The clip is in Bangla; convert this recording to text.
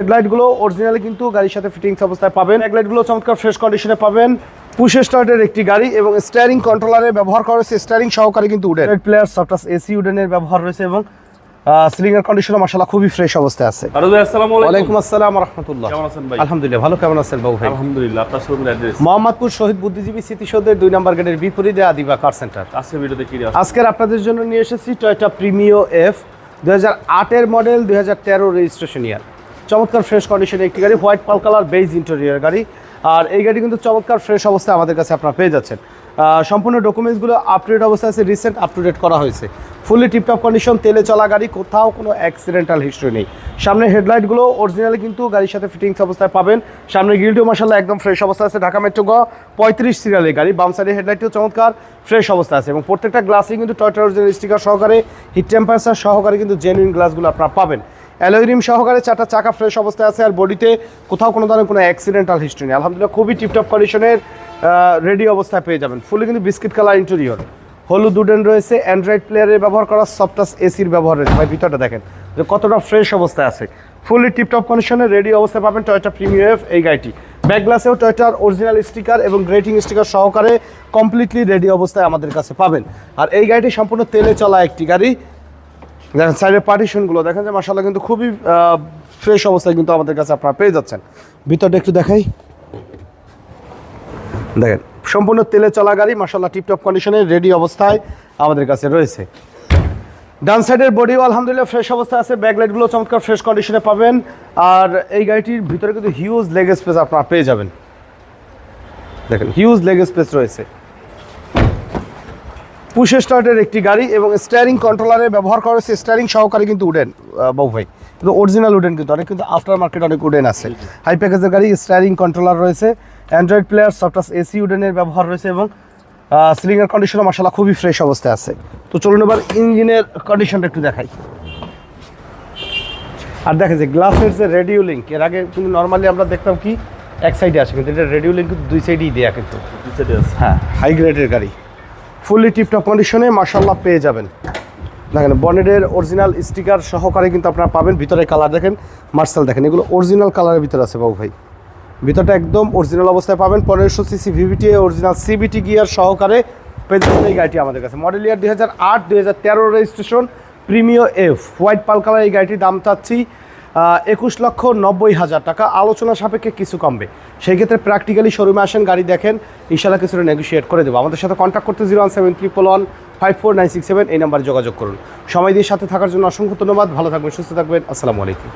হেডলাইটগুলো অরিজিনালি কিন্তু গাড়ির সাথে ফিটিংস অবস্থায় পাবেন। হেডলাইটগুলো চমৎকার ফ্রেশ কন্ডিশনে পাবেন। পুশ স্টার্টের একটি গাড়ি এবং স্টিয়ারিং কন্ট্রোলারে ব্যবহার করা হয়েছে স্টিয়ারিং সহকারে কিন্তু উডেন প্লেয়ার সফটাস এসি উডেনের ব্যবহার রয়েছে এবং খুবই ফ্রেশ অবস্থায় আছে। আসসালামু ওয়ালাইকুম আলাইকুম আসসালাম রহমতুল্লাহ কেমন আছেন ভাই? আলহামদুলিল্লাহ ভালো। কেমন আছেন বাবু ভাই? আলহামদুলিল্লাহ আপনার শোরুমের অ্যাড্রেস মোহাম্মদপুর শহীদ বুদ্ধিজীবী স্মৃতিসৌধের দুই নম্বর গেটের বিপরীতে আদিবা কার সেন্টার আজকে ভিডিওতে কি আসছে আজকের আপনাদের জন্য নিয়ে এসেছি টয়টা প্রিমিও এফ দু হাজার আটের মডেল দুই হাজার তেরো রেজিস্ট্রেশন ইয়ার চমৎকার ফ্রেশ কন্ডিশনে একটি গাড়ি white pearl colour beige interior গাড়ি। আর এই গাড়ি কিন্তু চমৎকার ফ্রেশ অবস্থায় আমাদের কাছে আপনারা পেয়ে যাচ্ছেন। সম্পূর্ণ ডকুমেন্টসগুলো আপ টু ডেট অবস্থায় আছে রিসেন্ট আপ টু ডেট করা হয়েছে। ফুলি টিপটপ কন্ডিশন তেলে চলা গাড়ি, কোথাও কোনো অ্যাক্সিডেন্টাল হিস্ট্রি নেই। সামনে হেডলাইটগুলো অরিজিনালি কিন্তু গাড়ির সাথে ফিটিংস অবস্থায় পাবেন। সামনে গিলটিও মাসাল্লাহ একদম ফ্রেশ অবস্থা আছে, ঢাকা মেট্রো গ পঁয়ত্রিশ সিরিয়ালের গাড়ি। বাম সাইডের হেডলাইটটিও চমৎকার ফ্রেশ অবস্থা আছে। এবং প্রত্যেকটা গ্লাসই কিন্তু টয়টা অরিজিনাল স্টিকার সহকারে হিট টেম্পারেচার সহকারে কিন্তু জেনুইন গ্লাসগুলো আপনারা পাবেন। অ্যালোরিম সহকারে চারটা চাকা ফ্রেশ অবস্থায় আছে আর বডিতে কোথাও কোনো ধরনের কোনো অ্যাক্সিডেন্টাল হিস্ট্রি নেই। আলহামদুলিল্লাহ, খুবই টিপটপ কন্ডিশনের রেডি অবস্থায় পেয়ে যাবেন। ফুলি কিন্তু বিস্কিট কালার ইন্টেরিয়র হলুদ উডেন রয়েছে অ্যান্ড্রয়েড প্লেয়ারের ব্যবহার করা সফটাস এসির ব্যবহার রয়েছে। ভাই, ভিতরটা দেখেন যে কতটা ফ্রেশ অবস্থায় আছে। ফুলি টিপটপ কন্ডিশনে রেডি অবস্থায় পাবেন টয়টা প্রিমিয়ার এই গাড়িটি। ব্যাক গ্লাসেও টয়টার অরিজিনাল স্টিকার এবং গ্রেটিং স্টিকার সহকারে কমপ্লিটলি রেডি অবস্থায় আমাদের কাছে পাবেন। আর এই গাড়িটি সম্পূর্ণ তেলে চলা একটি গাড়ি। দেখেন সাইডের পার্টিশনগুলো দেখেন যে মাসাল্লাহ কিন্তু খুবই ফ্রেশ অবস্থায় কিন্তু আমাদের কাছে আপনারা পেয়ে যাচ্ছেন। ভিতরটা একটু দেখাই। দেখেন, সম্পূর্ণ তেলে চলা গাড়ি মাসাল্লাহ টিপটপ কন্ডিশনে রেডি অবস্থায় আমাদের কাছে রয়েছে। ডান সাইডের বডিও আলহামদুলিল্লাহ ফ্রেশ অবস্থায় আছে ব্যাকলাইটগুলো চমৎকার ফ্রেশ কন্ডিশনে পাবেন। আর এই গাড়িটির ভিতরে কিন্তু হিউজ লেগ স্পেস আপনারা পেয়ে যাবেন। দেখেন হিউজ লেগ স্পেস রয়েছে। পুশ স্টার্টের একটি গাড়ি এবং স্টিয়ারিং কন্ট্রোলারে ব্যবহার করা হয়েছে। স্টিয়ারিং সহকারে কিন্তু উডেন বাবু ভাই। কিন্তু অরিজিনাল উডেন কিন্তু অনেক কিন্তু আফটার মার্কেট অনেক উডেন আছে। হাই প্যাকেজের গাড়ি স্টিয়ারিং কন্ট্রোলার রয়েছে অ্যান্ড্রয়েড প্লেয়ার সফটাস এসি উডেনের ব্যবহার রয়েছে এবং সিলিংয়ের কন্ডিশনও মাসাল্লাহ খুবই ফ্রেশ অবস্থায় আছে। তো চলুন এবার ইঞ্জিনের কন্ডিশনটা একটু দেখাই। আর দেখেন যে গ্লাসের যে রেডিও লিঙ্ক এর আগে কিন্তু নর্মালি আমরা দেখতাম কি এক সাইডে আছে কিন্তু এটা রেডিও লিঙ্ক কিন্তু দুই সাইডেই দেয়া কিন্তু। হ্যাঁ হাই গ্রেডের গাড়ি। ফুললি টিপটপ কন্ডিশনে মার্শাল্লাহ পেয়ে যাবেন। দেখেন বনেটের অরিজিনাল স্টিকার সহকারে কিন্তু আপনারা পাবেন। ভিতরে কালার দেখেন মার্শাল দেখেন। এগুলো অরিজিনাল কালারের ভিতরে আছে বাবু ভাই। ভিতরটা একদম অরিজিনাল অবস্থায় পাবেন। পনেরোশো CC VVT original CVT gear সহকারে পেয়ে যাবেন এই গাড়িটি আমাদের কাছে। মডেল ইয়ার দুই হাজার আট, দুই হাজার তেরো registration Premio F white pearl colour এই গাড়িটির দাম চাচ্ছি একুশ লক্ষ নব্বই হাজার টাকা। আলোচনা সাপেক্ষে কিছু কমবে। সেই ক্ষেত্রে প্র্যাকটিক্যালি শোরুমে আসেন, গাড়ি দেখেন ইনশাল্লাহ কিছুটা নেগোসিয়েট করে দেবো। আমাদের সাথে কন্ট্যাক্ট করতে zero one seven triple one five four nine six seven এই নাম্বারে যোগাযোগ করুন। সময় দিয়ে সাথে থাকার জন্য অসংখ্য ধন্যবাদ। ভালো থাকবেন, সুস্থ থাকবেন। আসসালামু আলাইকুম।